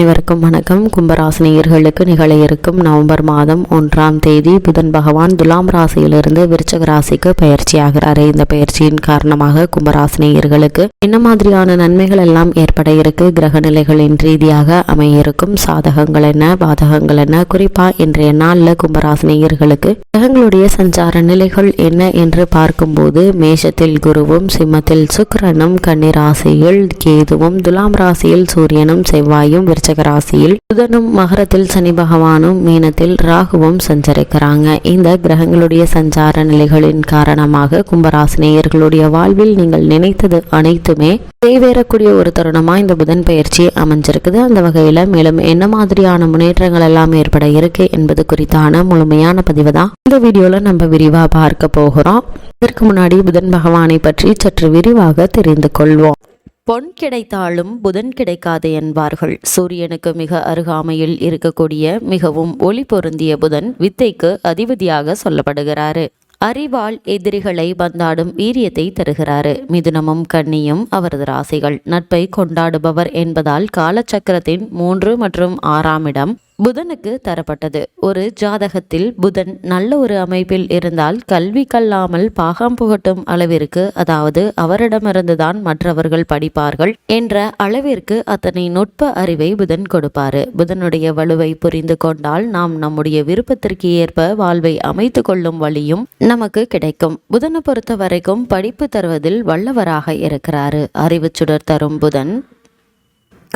அனைவருக்கும் வணக்கம். கும்பராசினியர்களுக்கு நிகழ இருக்கும் நவம்பர் மாதம் ஒன்றாம் தேதி புதன் பகவான் துலாம் ராசியிலிருந்து விருச்சக ராசிக்கு பயிற்சியாகிறாரு. இந்த பயிற்சியின் காரணமாக கும்பராசினியர்களுக்கு என்ன மாதிரியான நன்மைகள் எல்லாம் ஏற்பட இருக்கு? கிரக நிலைகளின் ரீதியாக அமைய இருக்கும் சாதகங்கள் என்ன? பாதகங்கள் என்ன? குறிப்பா இன்றைய நாள்ல கும்பராசினியர்களுக்கு கிரகங்களுடைய சஞ்சார நிலைகள் என்ன என்று பார்க்கும்போது மேஷத்தில் குருவும் சிம்மத்தில் சுக்கிரனும் கன்னிராசியில் கேதுவும் துலாம் ராசியில் சூரியனும் செவ்வாயும் விருச்சக ராசியில் புதனும் மகரத்தில் சனி பகவானும் மீனத்தில் ராகுவும் சஞ்சரிக்கிறாங்க. இந்த கிரகங்களுடைய சஞ்சார நிலைகளின் காரணமாக கும்பராசினியர்களுடைய வாழ்வில் நீங்கள் நினைத்தது அனைத்துமே நிறைவேறக்கூடிய ஒரு தருணமா இந்த புதன் பயிற்சி அமைஞ்சிருக்குது. அந்த வகையில மேலும் என்ன மாதிரியான முன்னேற்றங்கள் எல்லாம் ஏற்பட இருக்கு என்பது குறித்தான முழுமையான பதிவு தான் இந்த வீடியோல நம்ம விரிவா பார்க்க போகிறோம். இதற்கு முன்னாடி புதன் பகவானை பற்றி சற்று விரிவாக தெரிந்து கொள்வோம். பொன் கிடைத்தாலும் புதன் கிடைக்காது என்பார்கள். சூரியனுக்கு மிக அருகாமையில் இருக்கக்கூடிய மிகவும் ஒளி பொருந்திய புதன் வித்தைக்கு அதிபதியாக சொல்லப்படுகிறாரு. அறிவால் எதிரிகளை பந்தாடும் வீரியத்தை தருகிறாரு. மிதுனமும் கன்னியும் அவரது ராசிகள். நட்பை கொண்டாடுபவர் என்பதால் காலச்சக்கரத்தின் மூன்று மற்றும் ஆறாம் இடம் புதனுக்கு தரப்பட்டது. ஒரு ஜாதகத்தில் புதன் நல்ல ஒரு அமைப்பில் இருந்தால் கல்வி கல்லாமல் பாகம் புகட்டும் அளவிற்கு அதாவது அவரிடமிருந்துதான் மற்றவர்கள் படிப்பார்கள் என்ற அளவிற்கு அத்தனை நுட்ப அறிவை புதன் கொடுப்பாரு. புதனுடைய வலுவை புரிந்து கொண்டால் நாம் நம்முடைய விருப்பத்திற்கு ஏற்ப வாழ்வை அமைத்து கொள்ளும் வழியும் நமக்கு கிடைக்கும். புதனை பொறுத்த வரைக்கும் படிப்பு தருவதில் வல்லவராக இருக்கிறாரு. அறிவு சுடர் தரும் புதன்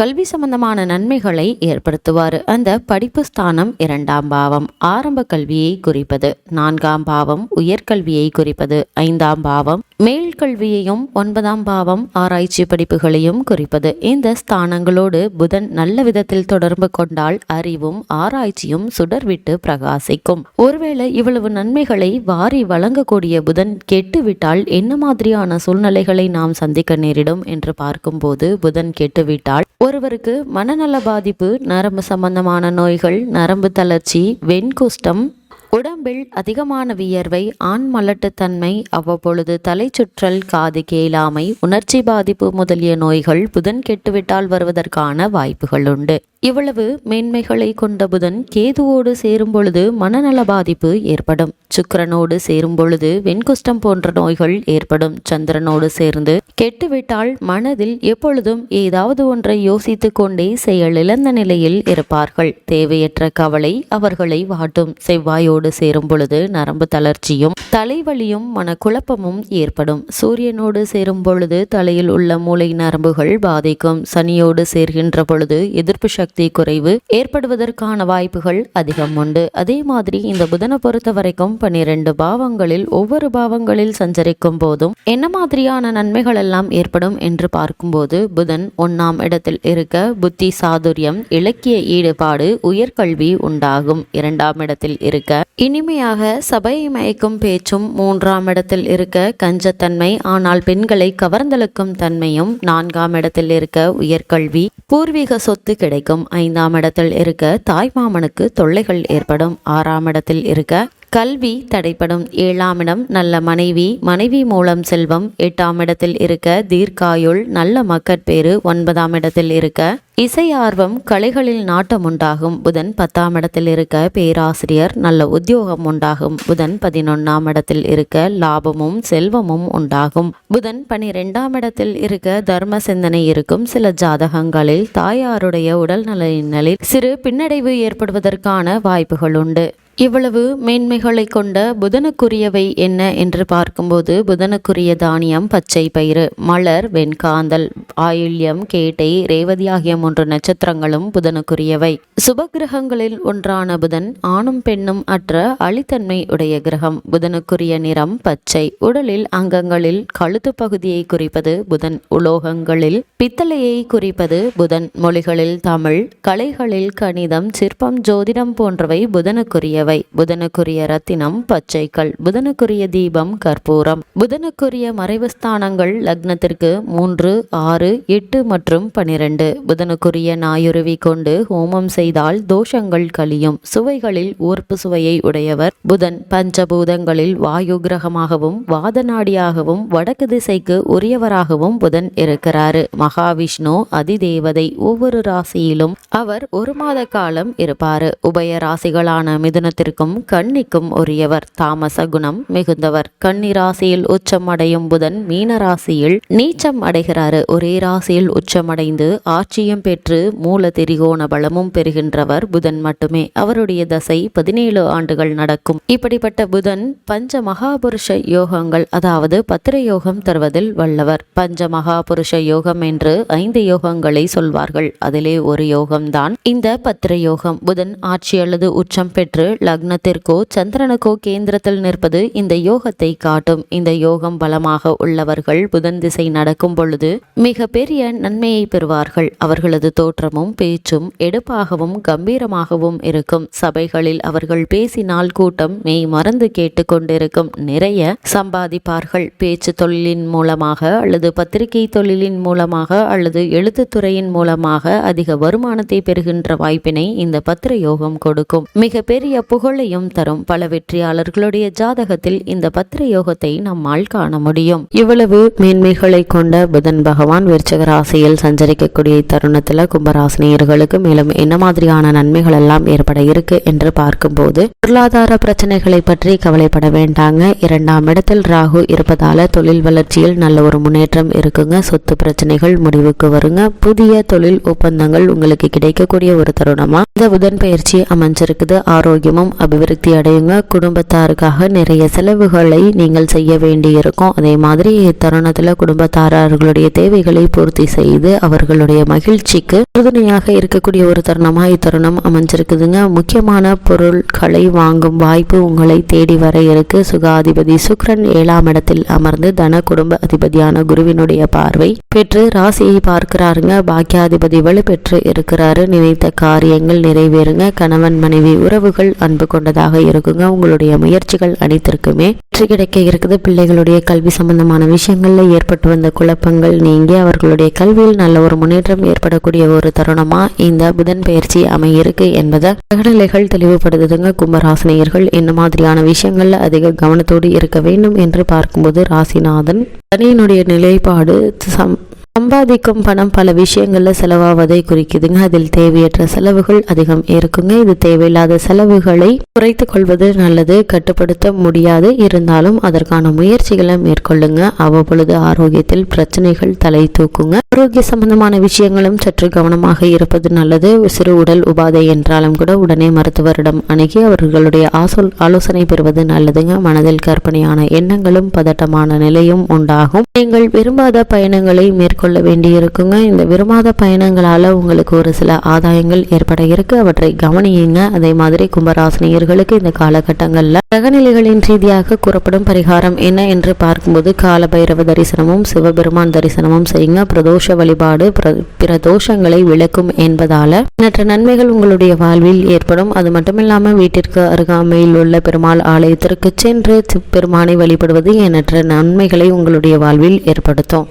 கல்வி சம்பந்தமான நன்மைகளை ஏற்படுத்துவார். அந்த படிப்பு ஸ்தானம் இரண்டாம் பாவம். ஆரம்ப கல்வியை குறிப்பது. நான்காம் பாவம் உயர்கல்வியை குறிப்பது. ஐந்தாம் பாவம் மேல் கல்வியையும் ஒன்பதாம் பாவம் ஆராய்ச்சி படிப்புகளையும் குறிப்பது. இந்த ஸ்தானங்களோடு புதன் நல்ல விதத்தில் தொடர்பு கொண்டால் அறிவும் ஆராய்ச்சியும் சுடர்விட்டு பிரகாசிக்கும். ஒருவேளை இவ்வளவு நன்மைகளை வாரி வழங்கக்கூடிய புதன் கெட்டுவிட்டால் என்ன மாதிரியான சூழ்நிலைகளை நாம் சந்திக்க நேரிடும் என்று பார்க்கும்போது புதன் கெட்டுவிட்டால் ஒருவருக்கு மனநல பாதிப்பு நரம்பு சம்பந்தமான நோய்கள் நரம்பு தளர்ச்சி வெண்குஷ்டம் உடம்பில் அதிகமான வியர்வை ஆண் மலட்டுத்தன்மை அவ்வப்பொழுது தலை சுற்றல் காது கேளாமை உணர்ச்சி பாதிப்பு முதலிய நோய்கள் புதன் கெட்டுவிட்டால் வருவதற்கான வாய்ப்புகள் உண்டு. இவ்வளவு மேன்மைகளை கொண்ட புதன் கேதுவோடு சேரும் பொழுது மனநல பாதிப்பு ஏற்படும். சுக்கிரனோடு சேரும் பொழுது வெண்குஷ்டம் போன்ற நோய்கள் ஏற்படும். சந்திரனோடு சேர்ந்து கெட்டுவிட்டால் மனதில் எப்பொழுதும் ஏதாவது ஒன்றை யோசித்து கொண்டே செயலிழந்த நிலையில் இருப்பார்கள். தேவையற்ற கவலை அவர்களை வாட்டும். செவ்வாயோடு சேரும் பொழுது நரம்பு தளர்ச்சியும் தலைவலியும் மனக்குழப்பமும் ஏற்படும். சூரியனோடு சேரும் பொழுது தலையில் உள்ள மூளை நரம்புகள் பாதிக்கும். சனியோடு சேர்கின்ற பொழுது எதிர்ப்பு சக்தி குறைவு ஏற்படுவதற்கான வாய்ப்புகள் அதிகம் உண்டு. அதே மாதிரி இந்த புதனை பொறுத்த வரைக்கும் பன்னிரண்டு பாவங்களில் ஒவ்வொரு பாவங்களில் சஞ்சரிக்கும் போதும் என்ன மாதிரியான நன்மைகள் எல்லாம் ஏற்படும் என்று பார்க்கும்போது புதன் ஒன்னாம் இடத்தில் இருக்க புத்தி சாதுரியம் இலக்கிய ஈடுபாடு உயர்கல்வி உண்டாகும். இரண்டாம் இடத்தில் இருக்க இனிமையாக சபையை மயக்கும் பேச்சும் மூன்றாம் இடத்தில் இருக்க கஞ்சத்தன்மை ஆனால் பெண்களை கவர்ந்தெழுக்கும் தன்மையும் நான்காம் இடத்தில் இருக்க உயர்கல்வி பூர்வீக சொத்து கிடைக்கும். ஐந்தாம் இடத்தில் இருக்க தாய்மாமனுக்கு தொல்லைகள் ஏற்படும். ஆறாம் இடத்தில் இருக்க கல்வி தடைப்படும் ஏழாம் இடம் நல்ல மனைவி. மனைவி மூலம் செல்வம். எட்டாம் இடத்தில் இருக்க தீர்க்காயுள் நல்ல மக்கட்பேறு ஒன்பதாம் இடத்தில் இருக்க இசை ஆர்வம் கலைகளில் நாட்டம் உண்டாகும். புதன் பத்தாம் இடத்தில் இருக்க பேராசிரியர் நல்ல உத்தியோகம் உண்டாகும். புதன் பதினொன்னாம் இடத்தில் இருக்க லாபமும் செல்வமும் உண்டாகும். புதன் பனிரெண்டாம் இடத்தில் இருக்க தர்ம சிந்தனை இருக்கும். சில ஜாதகங்களில் தாயாருடைய உடல்நலினில் சிறு பின்னடைவு ஏற்படுவதற்கான வாய்ப்புகள் உண்டு. இவ்வளவு மேன்மைகளை கொண்ட புதனுக்குரியவை என்ன என்று பார்க்கும்போது புதனுக்குரிய தானியம் பச்சை பயிறு மலர் வெண்காந்தல் ஆயுள்யம் கேட்டை ரேவதி ஆகிய மூன்று நட்சத்திரங்களும் புதனுக்குரியவை. சுபகிரகங்களில் ஒன்றான புதன் ஆணும் பெண்ணும் அற்ற அழித்தன்மை உடைய கிரகம். புதனுக்குரிய நிறம் பச்சை. உடலில் அங்கங்களில் கழுத்து பகுதியை குறிப்பது புதன் உலோகங்களில். பித்தளையை குறிப்பது புதன் மொழிகளில் தமிழ். கலைகளில் கணிதம் சிற்பம் ஜோதிடம் போன்றவை புதனுக்குரியவை. உரியவை புதனுக்குரிய ரத்தினம் பச்சைக்கல். புதனுக்குரிய தீபம் கற்பூரம். புதனுக்குரிய மறைவுஸ்தானங்கள் லக்னத்திற்கு மூன்று ஆறு எட்டு மற்றும் பனிரெண்டு. புதனுக்குரிய நாயுருவி கொண்டு ஹோமம் செய்தால் தோஷங்கள் கழியும். சுவைகளில் ஓர்ப்பு சுவையை உடையவர். புதன் பஞ்சபூதங்களில் வாயு கிரகமாகவும் வாதநாடியாகவும் வடக்கு திசைக்கு உரியவராகவும் புதன் இருக்கிறாரு. மகாவிஷ்ணு அதிதேவதை ஒவ்வொரு ராசியிலும் அவர் ஒரு மாத காலம் இருப்பாரு. உபய ராசிகளான மிதுன குணத்திற்கும் கன்னிக்கும் உரியவர். தாமச குணம் மிகுந்தவர். கன்னி ராசியில் உச்சம் அடையும் புதன் மீன ராசியில் நீச்சம் அடைகிறாரு. ஒரே ராசியில் உச்சமடைந்து ஆட்சியும் பெற்று மூல திரிகோண பலமும் பெறுகின்றவர் புதன் மட்டுமே. அவருடைய தசை பதினேழு ஆண்டுகள் நடக்கும். இப்படிப்பட்ட புதன் பஞ்ச மகாபுருஷ யோகங்கள் அதாவது பத்திர யோகம் தருவதில் வல்லவர். பஞ்ச மகாபுருஷ யோகம் என்று ஐந்து யோகங்களை சொல்வார்கள். அதிலே ஒரு யோகம்தான் இந்த பத்திர யோகம் புதன் ஆட்சி அல்லது உச்சம் பெற்று லக்னத்திற்கோ சந்திரனுக்கோ கேந்திரத்தில் நிற்பது இந்த யோகத்தை காட்டும். இந்த யோகம் பலமாக உள்ளவர்கள் புதன் திசை நடக்கும் பொழுது மிக பெரிய நன்மையை பெறுவார்கள். அவர்களது தோற்றமும் பேச்சும் எடுப்பாகவும் கம்பீரமாகவும் இருக்கும். சபைகளில் அவர்கள் பேசினால் கூட்டம் மெய் மறந்து கேட்டுக்கொண்டிருக்கும் நிறைய சம்பாதிப்பார்கள். பேச்சு தொழிலின் மூலமாக அல்லது பத்திரிகை தொழிலின் மூலமாக அல்லது எழுத்துத்துறையின் மூலமாக அதிக வருமானத்தை பெறுகின்ற வாய்ப்பினை இந்த பத்திர யோகம் கொடுக்கும். மிகப்பெரிய புகழையும் தரும் பல வெற்றியாளர்களுடைய ஜாதகத்தில் இந்த பத்திர யோகத்தை நம்மால் காண முடியும். இவ்வளவு மேன்மைகளை கொண்ட புதன் பகவான் விருச்சக ராசியில் சஞ்சரிக்கக்கூடிய தருணத்தில் கும்பராசினியர்களுக்கு மேலும் என்ன மாதிரியான நன்மைகள் எல்லாம் ஏற்பட இருக்கு என்று பார்க்கும்போது பொருளாதார பிரச்சனைகளை பற்றி கவலைப்பட வேண்டாங்க. இரண்டாம் இடத்தில் ராகு இருப்பதால தொழில் வளர்ச்சியில் நல்ல ஒரு முன்னேற்றம் இருக்குங்க. சொத்து பிரச்சனைகள் முடிவுக்கு வருங்க. புதிய தொழில் ஒப்பந்தங்கள் உங்களுக்கு கிடைக்கக்கூடிய ஒரு தருணமா? இந்த புதன் பயிற்சி அமைஞ்சிருக்குது. ஆரோக்கியமும் அபிவிருத்தி அடையுங்க. குடும்பத்தாருக்காக நிறைய செலவுகளை நீங்கள் செய்ய வேண்டியிருக்கும். அதே மாதிரி இத்தருணத்தில் குடும்பத்தாரர்களுடைய தேவைகளை பூர்த்தி செய்து அவர்களுடைய மகிழ்ச்சிக்கு உறுதுணையாக இருக்கக்கூடிய ஒரு தருணமாக இத்தருணம் அமைஞ்சிருக்குதுங்க. முக்கியமான பொருட்களை வாங்கும் வாய்ப்பு உங்களை தேடி வர இருக்கு. சுகாதிபதி சுக்ரன் ஏழாம் இடத்தில் அமர்ந்து தன குடும்ப அதிபதியான குருவினுடைய பார்வை பெற்று ராசியை பார்க்கிறாருங்க. பாக்கியாதிபதி வலுப்பெற்று இருக்கிறாரு. நினைத்த காரியங்கள் நிறைவேறுங்க. கணவன் மனைவி உறவுகள் அன்பு கொண்டதாக இருக்குங்க. உங்களுடைய முயற்சிகள் அனைத்திற்குமே வெற்றி கிடைக்க இருக்குது. பிள்ளைகளுடைய கல்வி சம்பந்தமான விஷயங்கள்ல ஏற்பட்டு வந்த குழப்பங்கள் நீங்கி அவர்களுடைய கல்வியில் நல்ல ஒரு முன்னேற்றம் ஏற்படக்கூடிய ஒரு தருணமா இந்த புதன் பயிற்சி அமையிருக்கு என்பதை பிரகடலைகள் தெளிவுபடுத்துதுங்க. கும்பராசினியர்கள் என்ன மாதிரியான விஷயங்கள்ல அதிக கவனத்தோடு இருக்க வேண்டும் என்று பார்க்கும்போது ராசிநாதன் சனியினுடைய நிலைப்பாடு சம் சம்பாதிக்கும் பணம் பல விஷயங்களில் செலவாவதை குறிக்குதுங்க. அதில் தேவையற்ற செலவுகள் அதிகம் இருக்குங்க. இது தேவையில்லாத செலவுகளை குறைத்து கொள்வது நல்லது கட்டுப்படுத்த முடியாது. இருந்தாலும் அதற்கான முயற்சிகளை மேற்கொள்ளுங்க. அவ்வப்பொழுது ஆரோக்கியத்தில் பிரச்சனைகள் தலை தூக்குங்க. ஆரோக்கிய சம்பந்தமான விஷயங்களும் சற்று கவனமாக இருப்பது நல்லது. சிறு உடல் உபாதை என்றாலும் கூட உடனே மருத்துவரிடம் அணுகி அவர்களுடைய ஆசோல் ஆலோசனை பெறுவது நல்லதுங்க. மனதில் கற்பனையான எண்ணங்களும் பதட்டமான நிலையும் உண்டாகும். நீங்கள் விரும்பாத பயணங்களை மேற்கொள்ள வேண்டியிருக்குங்க. இந்த விரும்பாத பயணங்களால உங்களுக்கு ஒரு சில ஆதாயங்கள் ஏற்பட இருக்கு அவற்றை கவனியுங்க. அதே மாதிரி கும்பராசினியர்களுக்கு இந்த காலகட்டங்களில் கிரகநிலைகளின் ரீதியாக கூறப்படும் பரிகாரம் என்ன என்று பார்க்கும்போது கால பைரவ தரிசனமும் சிவபெருமான் தரிசனமும் செய்யுங்க. பிரதோஷ வழிபாடு பிற தோஷங்களை விளக்கும் என்பதால எண்ணற்ற நன்மைகள் உங்களுடைய வாழ்வில் ஏற்படும். அது மட்டுமில்லாம வீட்டிற்கு அருகாமையில் உள்ள பெருமாள் ஆலயத்திற்கு சென்று பெருமானை வழிபடுவது எண்ணற்ற நன்மைகளை உங்களுடைய வாழ்வில் ஏற்படுத்தும்.